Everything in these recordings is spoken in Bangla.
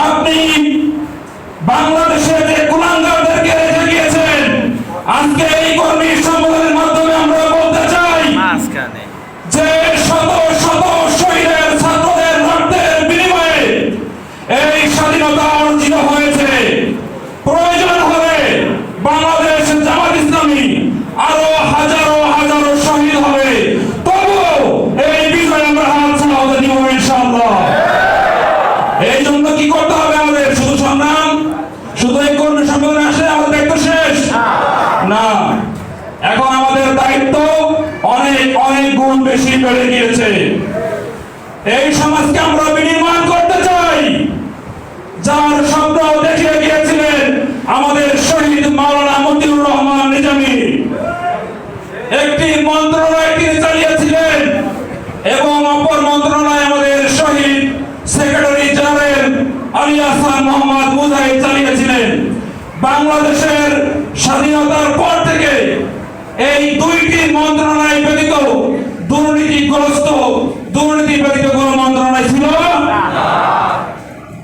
আপনি বাংলাদেশে যে কুলাঙ্গারদেরকে রেখে গিয়েছেন আজকে এই কর্মী সম্মেলনের মাধ্যমে আমরা বলতে চাই যে শত শত শহীদের ছাত্রদের রক্তের বিনিময়ে এই স্বাধীনতা অর্জিত হয়েছে প্রয়োজন হলে বাংলাদেশ জামাত ইসলামী আরও হাজারো হাজারো শহীদ হবে তবুও এই বিজয় আমরা হাত ছাড়াতে দিব ইনশাআল্লাহ এই জন্য কি করতে হবে আমাদের শুধু সংগ্রাম শুধু এই কর্মী সম্মেলনে আসলে আমাদের দায়িত্ব শেষ না এখন আমাদের দায়িত্ব অনেক অনেক গুণ বেশি বেড়ে গিয়েছে এই সমাজকে আমরা বিনির্মাণ করতে চাই। যার স্বপ্ন দেখিয়ে গিয়েছিলেন আমাদের শহীদ মাওলানা মতিউর রহমান নিজামী। একটি মন্ত্রণালয় তিনি চালিয়েছিলেন এবং অপর মন্ত্রণালয় আমাদের শহীদ সেক্রেটারি জেনারেল আলী আহসান মোহাম্মদ মুজাহিদ চালিয়েছিলেন। বাংলাদেশের স্বাধীনতার পর থেকে এই দুইটি মন্ত্রণালয় ব্যতীত দুর্নীতি ব্যতীত কোন মন্ত্রণালয় ছিল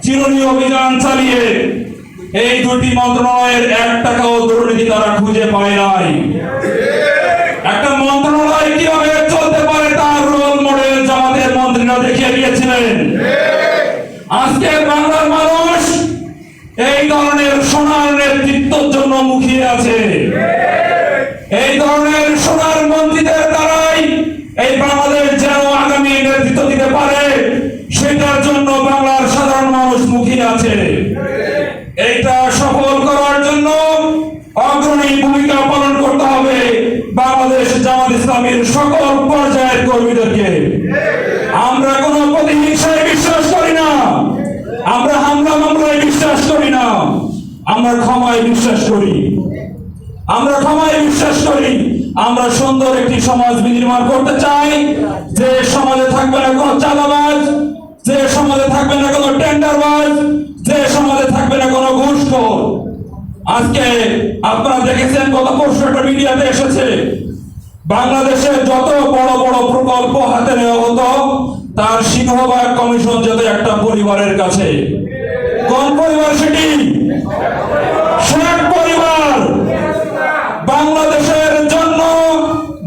চিরনি অভিযান চালিয়ে এই দুটি মন্ত্রণালয়ের এক টাকাও দুর্নীতি তারা খুঁজে পায় নাই। একটা মন্ত্রণালয় কীভাবে চলতে পারে তার রোল মডেল জামাতের মন্ত্রীরা দেখিয়ে দিয়েছিলেন। আজকে বাংলার মানুষ এই ধরনের সোনার নেতৃত্বের জন্য মুখিয়ে আছে। এই ধরনের সোনার মন্ত্রীদের দ্বারাই এই বাংলাদেশ যেন আগামী নেতৃত্ব দিতে পারে সেটার জন্য বাংলার সাধারণ মানুষ মুখিয়ে আছে এইটা সফল করার জন্য অগ্রণী ভূমিকা পালন করতে হবে বাংলাদেশ জামাত ইসলামের সকল পর্যায়ের কর্মীদেরকে। আমরা কোনো প্রতিহিংসায় বিশ্বাস করি না। আমরা হামলা মামলায় বিশ্বাস করি না। আমরা ক্ষমায় বিশ্বাস করি। আমরা ক্ষমায় বিশ্বাস করি। আমরা সুন্দর একটি সমাজ বিনির্মাণ করতে চাই। যে সমাজে থাকবে না কোনো চালাবাজ যে সমাজে থাকবে না কোনো টেন্ডারবাজ যে সমাজে থাকবে না কোনো ঘুষখোর আজকে আপনারা দেখেছেন গত পরশু একটা মিডিয়াতে এসেছে। বাংলাদেশে যত বড় বড় প্রকল্প হাতে নেওয়া হতো, তার সিংহভাগ কমিশন যেত একটা পরিবারের কাছে। কোন পরিবার সেটি পরিবার বাংলাদেশের জন্য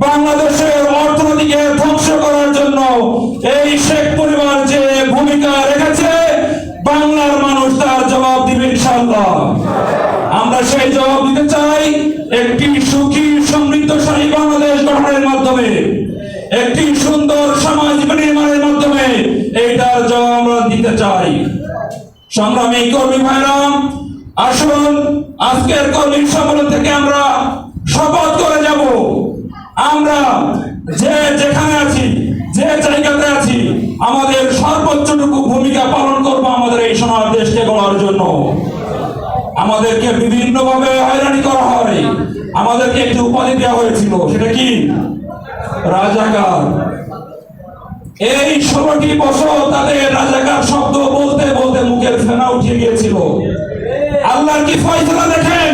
বাংলাদেশের অর্থনীতিকে ধ্বংস করার জন্য এই শেখ পরিবার যে ভূমিকা রেখেছে বাংলার মানুষ তার জবাব দিবে ইনশাআল্লাহ আমরা সেই জবাব দিতে চাই একটি সুখী, সমৃদ্ধশালী বাংলাদেশ গঠনের মাধ্যমে, একটি সুন্দর সমাজ নির্মাণের মাধ্যমে, এইটার জবাব আমরা দিতে চাই। সংগ্রামী কর্মী ভাইরাম আসুন আজকের কর্মী সম্মেলন থেকে আমরা শপথ করে যাব। আমরা যে যেখানে আছি যে জায়গাতে আছি আমাদের সর্বোচ্চটুকু ভূমিকা পালন করব আমাদের এই সমাজ দেশকে গড়ার জন্য আমাদেরকে বিভিন্ন ভাবে হয়রানি করা হয় আমাদেরকে একটি উপাধি দেওয়া হয়েছিল, সেটা কি? রাজাকার। এই ষোলোটি বছর তাদের রাজাকার শব্দ বলতে বলতে মুখের ফেনা উঠে গিয়েছিল। আল্লাহর কি ফয়সালা দেখেন?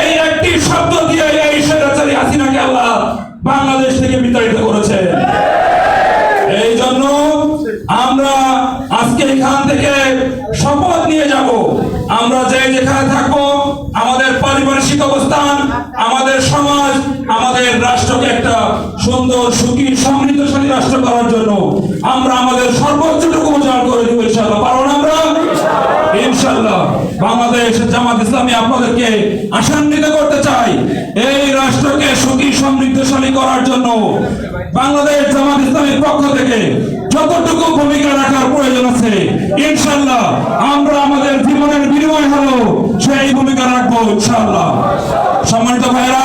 এই একটি শব্দ দিয়ে এই স্বৈরাচারী হাসিনাকে আল্লাহ বাংলাদেশ থেকে বিতাড়িত করেছে। এই জন্য আমরা আজকে এখান থেকে শপথ নিয়ে যাব। আমরা যে পারিপার্শ্বিক অবস্থান, আমাদের সমাজ, আমাদের রাষ্ট্রকে একটা সুন্দর, সুখী সমৃদ্ধশালী রাষ্ট্র করার জন্য আমরা আমাদের সর্বোচ্চটুকু উজাড় করে দেবো ইনশাল্লাহ পারো না আমরা? ইনশাল্লাহ বাংলাদেশ জামাত ইসলামী আপনাদেরকে আশান্বিত করতে চাই, এই রাষ্ট্রকে সুখী সমৃদ্ধশালী করার জন্য বাংলাদেশ জামাত ইসলামের পক্ষ থেকে যতটুকু ভূমিকা রাখার প্রয়োজন আছে ইনশাল্লাহ আমরা আমাদের সেই ভূমিকা রাখব ইনশাল্লাহ সম্মানিত ভাইরা